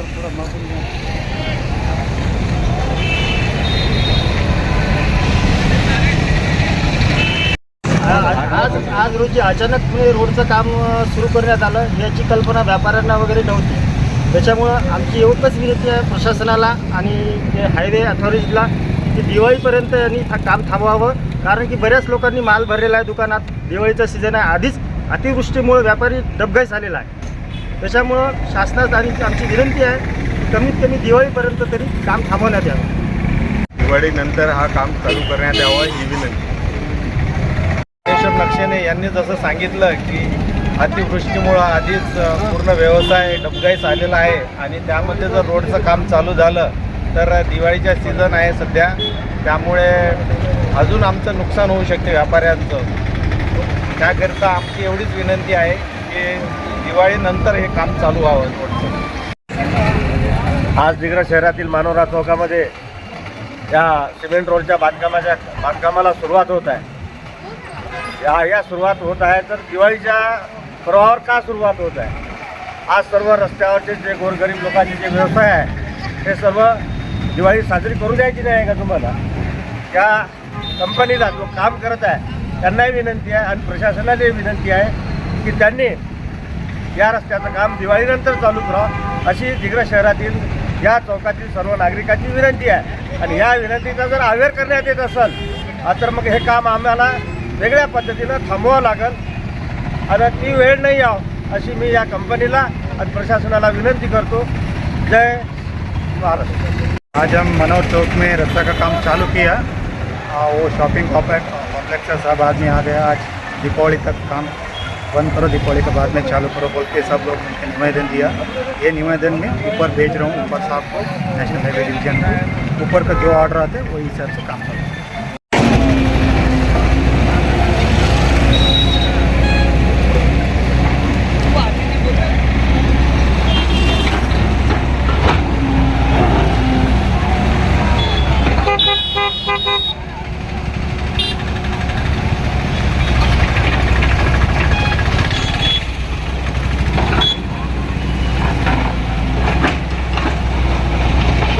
आज आज रोजी अचानक रोडचं काम सुरू करण्यात आलं याची कल्पना व्यापाऱ्यांना वगैरे नव्हती. त्याच्यामुळं आमची एवढंच विनंती आहे प्रशासनाला आणि हायवे अथॉरिटीला की दिवाळीपर्यंत यांनी काम थांबवावं. कारण की बऱ्याच लोकांनी माल भरलेला आहे दुकानात. दिवाळीचा सीझन आहे. आधीच अतिवृष्टीमुळे व्यापारी डबघाई झालेला आहे. त्याच्यामुळं शासनात आणि आमची विनंती आहे कमीत कमी दिवाळीपर्यंत तरी काम थांबवण्यात यावं. दिवाळीनंतर हा काम चालू करण्यात यावं ही विनंती. केशव लक्षणे यांनी जसं सांगितलं की अतिवृष्टीमुळं आधीच पूर्ण व्यवसाय डबगाईस आलेला आहे आणि त्यामध्ये जर रोडचं काम चालू झालं तर दिवाळीच्या सीझन आहे सध्या. त्यामुळे अजून आमचं नुकसान होऊ शकते व्यापाऱ्यांचं. त्याकरिता आमची एवढीच विनंती आहे की दिवाळीनंतर हे काम चालू व्हावं आज दिग्रज शहरातील मानोरा चौकामध्ये या सिमेंट रोडच्या बांधकामाच्या बांधकामाला सुरुवात होत आहे. या या सुरुवात होत आहे तर दिवाळीच्या प्रवाहावर का सुरुवात होत आहे? आज सर्व रस्त्यावरचे जे गोरगरीब लोकांचे जे व्यवसाय आहे ते सर्व दिवाळी साजरी करू द्यायची नाही आहे का तुम्हाला? त्या कंपनीला जो काम करत आहे त्यांनाही विनंती आहे आणि प्रशासनालाही विनंती आहे की त्यांनी या रस्त्याचं काम दिवाळीनंतर चालू करावं अशी दिग्रज शहरातील या चौकातील सर्व नागरिकांची विनंती आहे. आणि या विनंतीचा जर अवेअर करण्यात येत असेल तर मग हे काम आम्हाला वेगळ्या पद्धतीनं थांबवावं लागेल. आणि ती वेळ नाही यावं अशी मी या कंपनीला आणि प्रशासनाला विनंती करतो. जय महाराष्ट्र आज हम मनोहर चौक में रस्ता का काम चालू किया. आ, वो शॉपिंग कॉम्प्लेक्स कॉम्प्लेक्स का सब आदमी आ गया आज दीपावली तक काम बंद करो दीपावली के बाद में चालू करो बोल के सब लोग निवेदन दिया। ये निवेदन में ऊपर भेज रहा हूँ ऊपर साहब को नेशनल हाईवे डिवीजन को। ऊपर का जो ऑर्डर आते हैं वही हिसाब से काम करो।